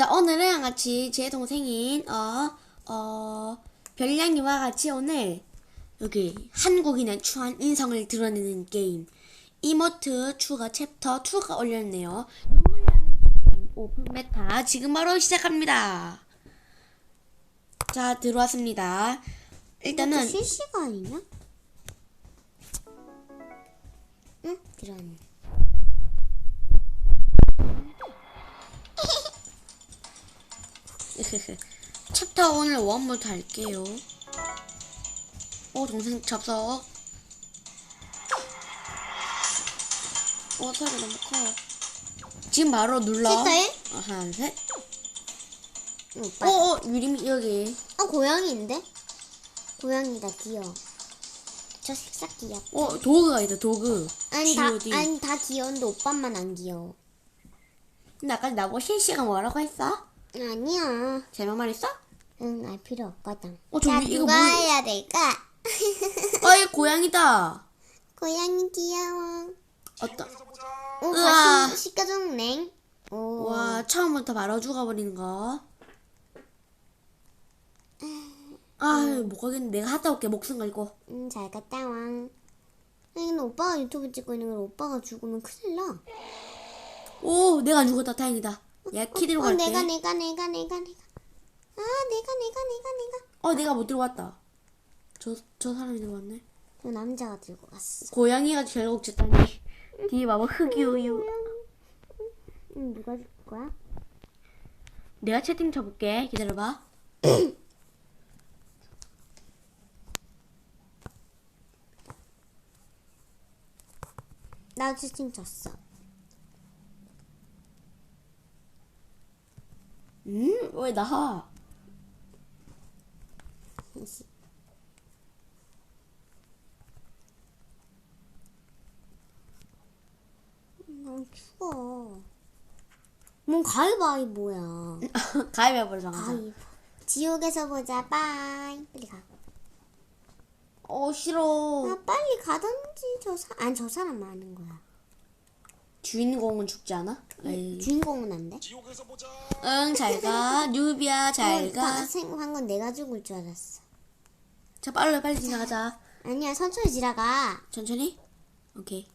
자, 오늘은 같이 제 동생인, 어, 어, 별량이와 같이 오늘, 여기, 한국인의 추한 인성을 드러내는 게임, 이모트 추가 챕터 2가 올렸네요. 눈물나는 게임, 오픈 메타, 지금 바로 시작합니다. 자, 들어왔습니다. 일단은, 실시간이냐? 응? 들어왔네. 챕터 오늘 원부터 할게요. 오, 동생 접속. 오, 소리 너무 커. 지금 바로 눌러. 일? 어, 하나, 둘, 셋. 응, 오. 오, 유림이 여기. 어, 고양이인데? 고양이다, 귀여워. 저 색싹 귀엽다. 오, 도구가 있다, 도구. 아니, 다. 아니, 다 귀여운데 오빠만 안 귀여워. 근데 아까 나보고 실시간 뭐라고 했어? 아니야. 제명만 했어? 응, 알 필요 없거든. 어, 저 자, 위- 이거 누가 뭐- 해야 될까? 어, 이 고양이다. 고양이 귀여워. 어떤? 오, 우와. 다시 시가종냉. 오. 와, 처음부터 바로 죽어버리는 거. 아, 못 가겠네. 내가 갔다 올게, 목숨 걸고. 응, 잘 갔다 왕. 아니, 근데 오빠가 유튜브 찍고 있는 걸 오빠가 죽으면 큰일 나. 오, 내가 안 죽었다. 다행이다. 야, 키드로 어, 갈게. 내가, 내가, 내가, 내가, 내가. 아, 내가, 내가, 내가, 내가. 어, 내가 못 들어왔다. 저, 저 사람이 들어왔네. 저 남자가 들고 갔어. 고양이가 결국 졌다니. 뒤에 봐봐, 흑이 우유. 응, 누가 줄 거야? 내가 채팅 쳐볼게. 기다려봐. 나 채팅 쳤어. 음? 왜 나? 난 추워. 뭔 가위바위보야. 가위바위보로 정하자. 가위바위보. 지옥에서 보자. 빠이. 빨리 가. 어, 싫어. 아, 빨리 가던지 저 사, 아니 저 사람 많은 거야. 주인공은 죽지 않아? 에이. 주인공은 안 돼? 응, 잘 가. 뉴비야, 잘 어, 가. 생각한 건 내가 죽을 줄 알았어. 자, 빨리, 빨리 지나가자. 아니야, 천천히 지나가. 천천히. 오케이.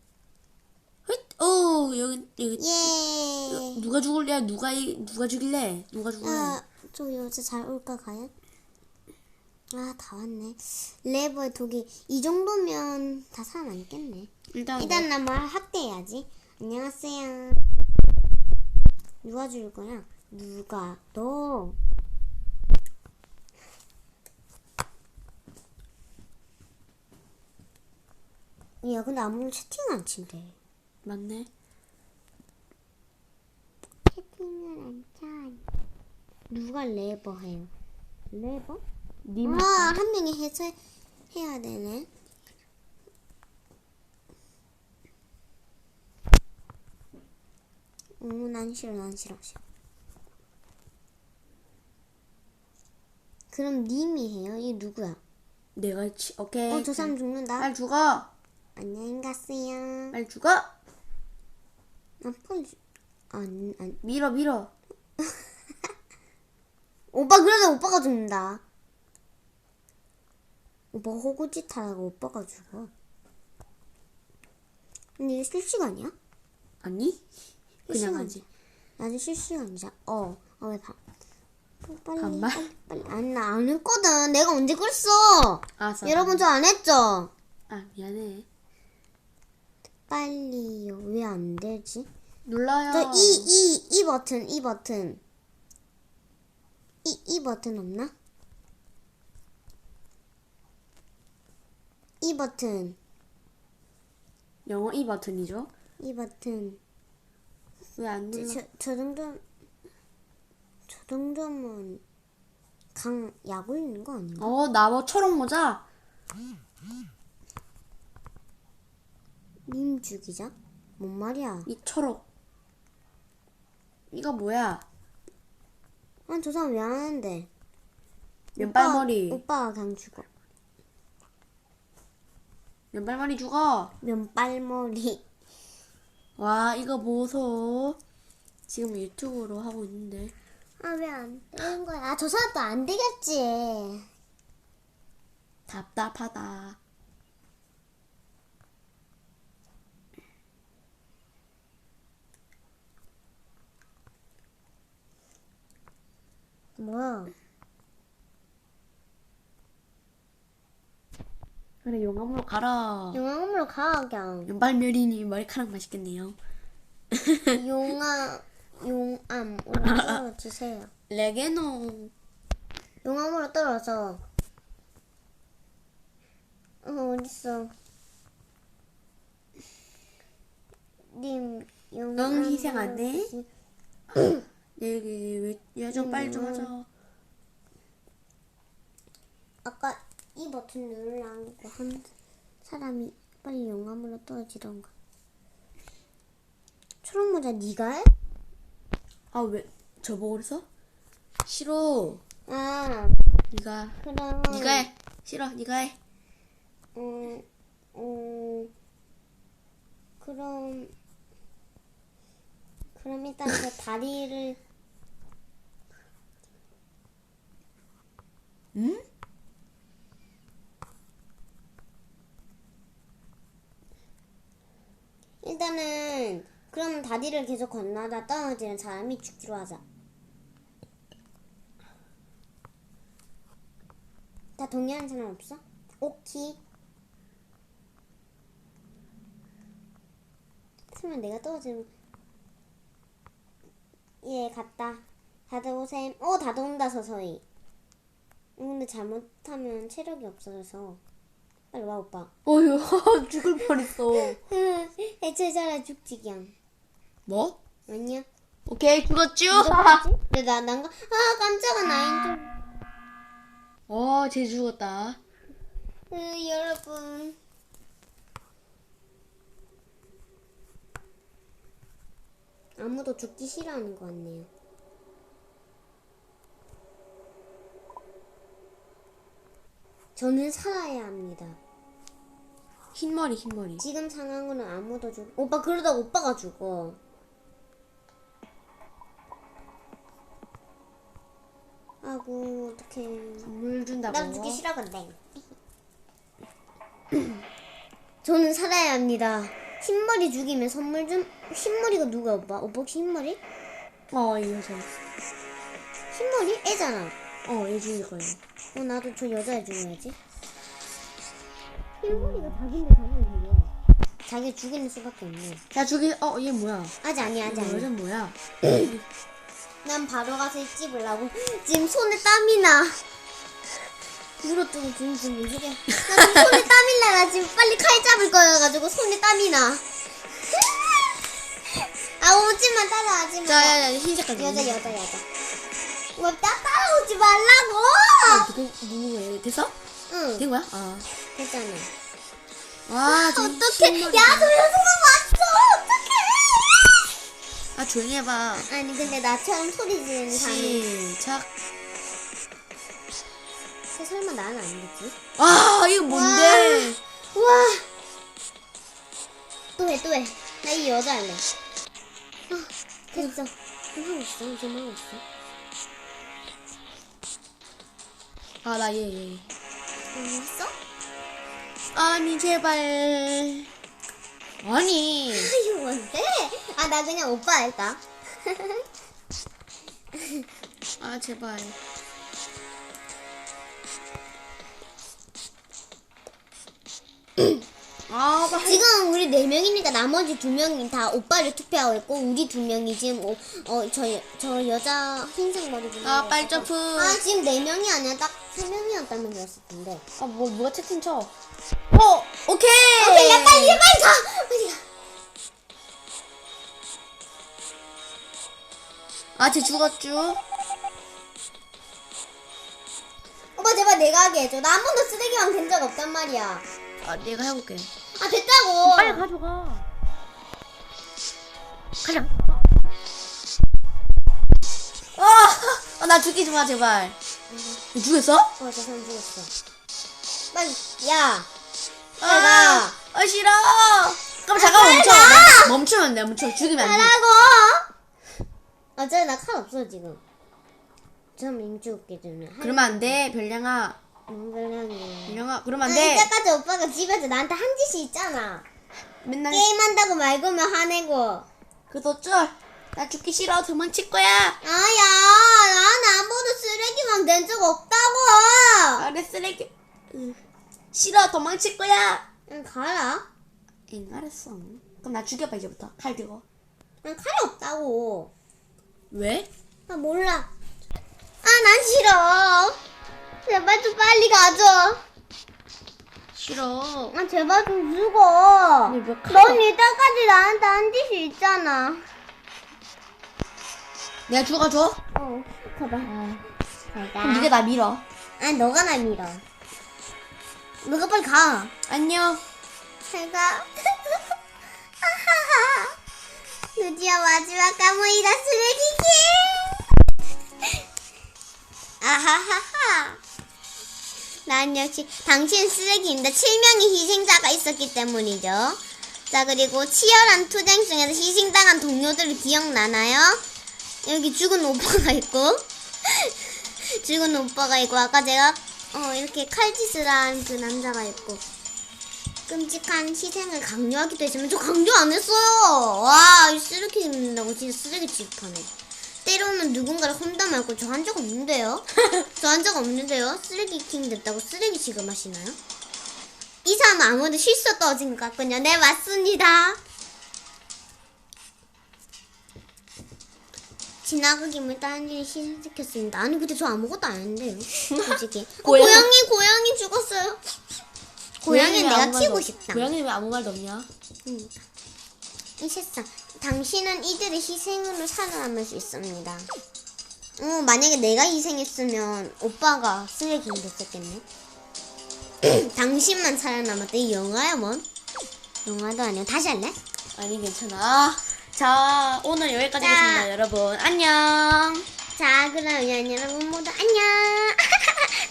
헛! 오, 여기, 여기. 예. 누가 죽을래? 누가, 이- 누가 죽일래? 누가 죽을래? 아, 저 여자 잘 올까 과연? 아, 다 왔네. 레버의 독이 이 정도면 다 살아남겠네. 일단, 일단 나뭘 학대해야지. 안녕하세요. 누가 죽일 거야? 누가? 너. 야, 근데 아무도 채팅 안 친대. 맞네. 채팅을 안 쳐. 누가 레버 해요? 레버? 님. 아, 한 명이 해서 해야 되네. 오, 난 싫어, 난 싫어, 싫어. 그럼 님이 해요? 이 누구야? 내가, 치, 오케이. 어, 저 사람 죽는다. 빨리 죽어. 안녕히 가세요. 빨리 죽어. 아, 빨리. 죽- 안, 안. 밀어, 밀어. 오빠 그러다 오빠가 죽는다. 오빠가 호구짓 하다가 오빠가 죽어. 근데 이게 실시간이야? 아니? 그냥 실시간. 하지. 나도 실시간 이자. 어. 어, 왜 반? 어, 빨리. 반말? 빨리, 빨리. 아니, 나 안 했거든. 내가 언제 그랬어? 알았어. 여러분, 저 안 했죠? 아, 미안해. 빨리요. 왜 안 되지? 눌러요. 저 이, 이, 이 버튼, 이 버튼. 이, 이 버튼 없나? 이 버튼. 영어 이 버튼이죠. 이 버튼. 왜 안 눌러? 저, 저 정도, 저 정도면 강, 야구 있는 거 아닌가? 어, 나뭐 초록 모자. 님 죽이자? 뭔 말이야? 이 초록. 이거 뭐야? 아, 저 사람 왜 안 하는데? 면발머리. 오빠, 오빠가 그냥 죽어. 면발머리 죽어. 면발머리. 와, 이거 보소. 지금 유튜브로 하고 있는데. 아 왜 안 되는 거야? 아 저 사람도 안 되겠지. 답답하다. 뭐야? 그래 용암으로 가라. 용암으로 가 그냥. 연발면이니 머리카락 맛있겠네요. 용암 용암으로 떨어지세요. 레게노. 용암으로 떨어져. 어 어딨어? 님 용암. 응, 희생 안 해? 여기 여정 빨리 좀 하자. 아까 이 버튼 누르라고 한 사람이 빨리 용암으로 떨어지던가. 초록 모자 네가 해? 아 왜 저보고 그랬어? 싫어. 아 네가 그럼. 네가 해. 싫어. 네가 해. 음, 음, 그럼, 그럼 일단 저 다리를, 응? 일단은, 그럼 다리를 계속 건너다 떨어지는 사람이 죽기로 하자. 다 동의하는 사람 없어? 오키. 설마 내가 떨어지면 예 갔다 다들 오셈 어 다들 온다 서서히 어, 근데 잘못하면 체력이 없어져서 빨리 와 오빠 어휴 죽을 뻔했어. 해체자라 죽지 그냥 뭐? 아니야. 오케이 죽었쥬? 근데 나 난가 아 깜짝아 나인 어, 쟤 죽었다. 좀 으, 여러분. 아무도 죽기 싫어하는 것 같네요. 저는 살아야 합니다. 흰머리, 흰머리. 지금 상황으로는 아무도 죽 오빠 그러다 오빠가 죽어 어떡해 물 준다고. 난 죽기 싫어 근데 저는 살아야 합니다 흰머리 죽이면 선물 좀 흰머리가 누가 오빠? 오빠 혹시 흰머리? 어, 이 여자. 흰머리? 애잖아 어, 얘 죽일 거예요. 어 나도 저 여자애 죽여야지 흰머리가 자기네 자기네 죽여 자기 죽이는 수밖에 없네 야, 죽일, 어, 얘 뭐야? 아직 아니야 아직 이 아니야 여자 뭐야? 난 바로 가서 일 찍으려고 지금 손에 땀이 나 물어뜨고 지금 지금 무소리야 나 지금 손에 땀이 나. 나 지금 빨리 칼 잡을 거여가지고 손에 땀이 나. 아 오지마 따라하지 마. 자, 야, 야, 흰색깔. 여자 여자 여자. 뭐 따, 따라오지 말라고. 누구, 누구예요? 됐어? 응 된 거야? 아. 됐잖아. 와, 저 어떡해. 야 왔어. 어떡해. 아, 조용히 해봐. 아니 근데 나처럼 소리 지르는 사람이 시작. 쟤 설마 나는 아니겠지? 아, 이거 뭔데? 우와. 또 해, 또 해. 나 이 여자 할래. 아, 됐어. 좀 하고 있어. 좀 하고 있어. 아, 나 얘, 얘. 음, 했어? 아니, 제발. 아니. 이거 뭔데? 아, 나 그냥 오빠 할까? 아, 제발. 아, 나 지금 우리 네 명이니까 나머지 두 명이 다 오빠를 투표하고 있고 우리 두 명이 지금 어, 어, 저, 저 여자 흰색 머리 분 아, 빨리 점프. 아, 지금 네 명이 아니라 딱세 명이었다면 그랬을 텐데. 아, 뭐, 뭐가 채팅 쳐? 어, 오케이! 오케이, 야, 빨리, 야, 빨리 가! 빨리 가! 아, 쟤 죽었쥬? 오빠, 제발 내가 하게 해줘. 나 한 번도 쓰레기왕 된적 없단 말이야. 아, 내가 해볼게. 아, 됐다고! 가져가. 가자. 아, 아, 나 죽이지 마, 제발. 죽였어? 어, 저 사람 죽었어. 빨리, 야! 아, 가. 아, 싫어. 그럼 잠깐 멈춰. 멈추면 돼, 멈춰. 죽이면 안 돼. 가라고! 어차피 나칼 없어, 지금. 좀 인기 웃게 주면. 그러면 안 돼, 별량아. 별량이. 별량아, 그러면 아, 안 돼. 이때까지 오빠가 집에서 나한테 한 짓이 있잖아. 맨날 게임한다고 말고면 화내고. 그래서 쩔. 나 죽기 싫어. 도망칠 거야. 아야, 나는 아무도 쓰레기만 낸 적 없다고. 아래 쓰레기. 으, 싫어. 도망칠 거야. 응, 가라. 엥, 알았어. 그럼 나 죽여봐, 이제부터. 칼 들고. 난 칼이 없다고. 왜? 나 몰라. 아, 난 싫어. 제발 좀 빨리 가줘. 싫어. 아, 제발 좀 죽어. 근데 넌 이때까지 나한테 한 짓이 있잖아. 내가 죽어줘? 어, 가봐. 그럼 네가 나 밀어. 아, 너가 날 밀어. 너가 빨리 가. 안녕. 잘 가. 아하하. 드디어 마지막 까무이다 쓰레기기. 아하하하. 난 역시 당신 쓰레기입니다. 7명의 희생자가 있었기 때문이죠. 자, 그리고 치열한 투쟁 중에서 희생당한 동료들을 기억나나요? 여기 죽은 오빠가 있고, 죽은 오빠가 있고, 아까 제가, 어, 이렇게 칼짓을 한 그 남자가 있고, 끔찍한 희생을 강요하기도 했지만 저 강요 안 했어요. 와, 이 쓰레기 입는다고 진짜 쓰레기 취급하네. 때로는 누군가를 험담하고 저 한 적 없는데요? 저 한 적 없는데요? 쓰레기 킹 됐다고 쓰레기 취급하시나요? 이 사람 아무도 실수 떠진 것 같군요. 네, 맞습니다. 지나가기만 다른 일이 시작했습니다. 아니, 근데 저 아무것도 안 했는데요. 솔직히. 어, 고양이- 고양이, 고양이 죽었어요. 고양이 왜 내가 키우고 없- 싶다. 고양이는 왜 아무 말도 없냐? 응. 이 세상, 당신은 이들의 희생으로 살아남을 수 있습니다. 어, 만약에 내가 희생했으면 오빠가 쓰레기 됐었겠네. 당신만 살아남았대. 이 영화야, 뭔? 영화도 아니야. 다시 할래? 아니, 괜찮아. 자, 오늘 여기까지 자. 하겠습니다, 여러분. 안녕. 자, 그럼 여러분 모두 안녕.